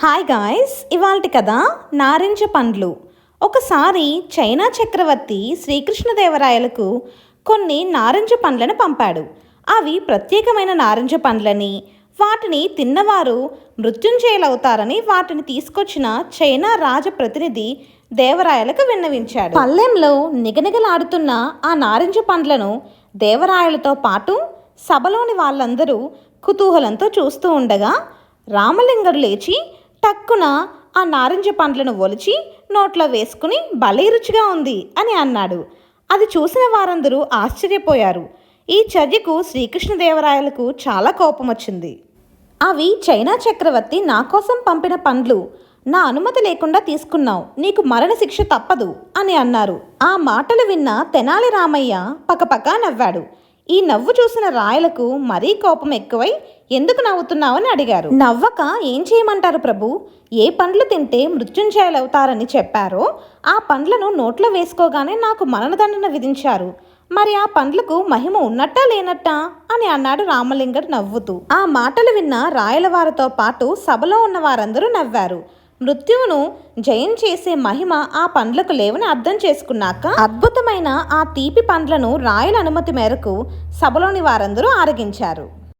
Hi guys ఇవాల్టి కదా నారింజ పండ్లు. ఒకసారి చైనా చక్రవర్తి శ్రీకృష్ణదేవరాయలకు కొన్ని నారింజ పండ్లను పంపాడు. అవి ప్రత్యేకమైన నారింజ పండ్లని వాటిని తిన్నవారు మృత్యుంజయులవుతారని వాటిని తీసుకొచ్చిన చైనా రాజ ప్రతినిధి దేవరాయలకు విన్నవించాడు. పల్లెంలో నిగనిగలాడుతున్న ఆ నారింజ పండ్లను దేవరాయలతో పాటు సభలోని వాళ్ళందరూ కుతూహలంతో చూస్తూ ఉండగా రామలింగడు లేచి టక్కున ఆ నారింజ పండ్లను ఒలిచి నోట్లో వేసుకుని భలే రుచిగా ఉంది అని అన్నాడు. అది చూసిన వారందరూ ఆశ్చర్యపోయారు. ఈ చర్యకు శ్రీకృష్ణదేవరాయలకు చాలా కోపం వచ్చింది అవి చైనా చక్రవర్తి నా కోసం పంపిన పండ్లు. నా అనుమతి లేకుండా తీసుకున్నావు. నీకు మరణశిక్ష తప్పదు అని అన్నారు. ఆ మాటలు విన్న తెనాలి రామయ్య పక్కపక్క నవ్వాడు. ఈ నవ్వు చూసిన రాయలకు మరీ కోపం ఎక్కువై ఎందుకు నవ్వుతున్నావని అడిగారు. నవ్వక ఏం చేయమంటారు ప్రభు? ఏ పండ్లు తింటే మృత్యుంజయులవుతారని చెప్పారో ఆ పండ్లను నోట్లో వేసుకోగానే నాకు మరణదండన విధించారు. మరి ఆ పండ్లకు మహిమ ఉన్నట్టా లేనట్టా? అని అన్నాడు రామలింగడు నవ్వుతూ. ఆ మాటలు విన్న రాయలవారితో పాటు సభలో ఉన్న వారందరూ నవ్వారు. మృత్యువును జయం చేసే మహిమ ఆ పండ్లకు లేవని అర్థం చేసుకున్నాక అద్భుతమైన ఆ తీపి పండ్లను రాయల అనుమతి మేరకు సభలోని వారందరూ ఆరగించారు.